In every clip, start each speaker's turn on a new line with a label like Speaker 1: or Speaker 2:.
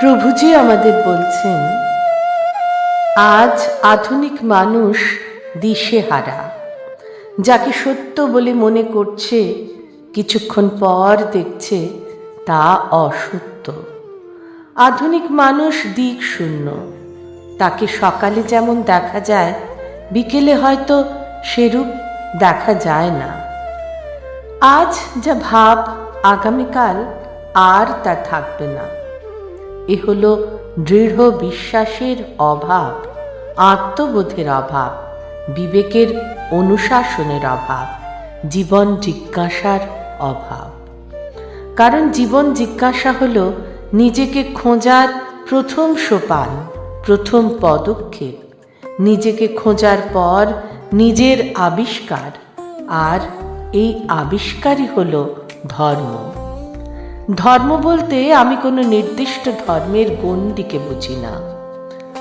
Speaker 1: প্রভুজি আমাদের বলছেন, আজ আধুনিক মানুষ দিশেহারা যাকে সত্য বলে মনে করছে, কিছুক্ষণ পর দেখছে তা অসত্য। আধুনিক মানুষ দিক শূন্য। তাকে সকালে যেমন দেখা যায়, বিকেলে হয়তো সেরূপ দেখা যায় না। আজ যা ভাব আগামীকাল আর তা থাকবে না। এ হল দৃঢ় বিশ্বাসের অভাব, আত্মবোধের অভাব, বিবেকের অনুশাসনের অভাব, জীবন জিজ্ঞাসার অভাব। কারণ জীবন জিজ্ঞাসা হল নিজেকে খোঁজার প্রথম সোপান, প্রথম পদক্ষেপ, নিজেকে খোঁজার পর নিজের আবিষ্কার, আর এই আবিষ্কারই হল ধর্ম। ধর্ম বলতে আমি কোনো নির্দিষ্ট ধর্মের গণ্ডিকে বুঝি না।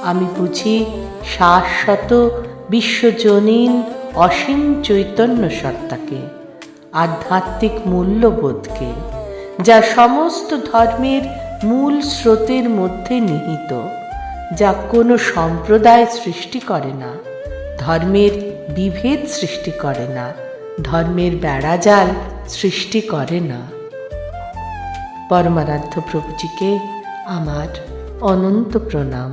Speaker 1: আমি বুঝি শাশ্বত বিশ্বজনীন অসীম চৈতন্য সত্তাকে, আধ্যাত্মিক মূল্যবোধকে, যা সমস্ত ধর্মের মূল স্রোতের মধ্যে নিহিত, যা কোনো সম্প্রদায় সৃষ্টি করে না, ধর্মের বিভেদ সৃষ্টি করে না, ধর্মের বেড়াজাল সৃষ্টি করে না। পরমারাধ্য প্রভুজিকে আমার অনন্ত প্রণাম।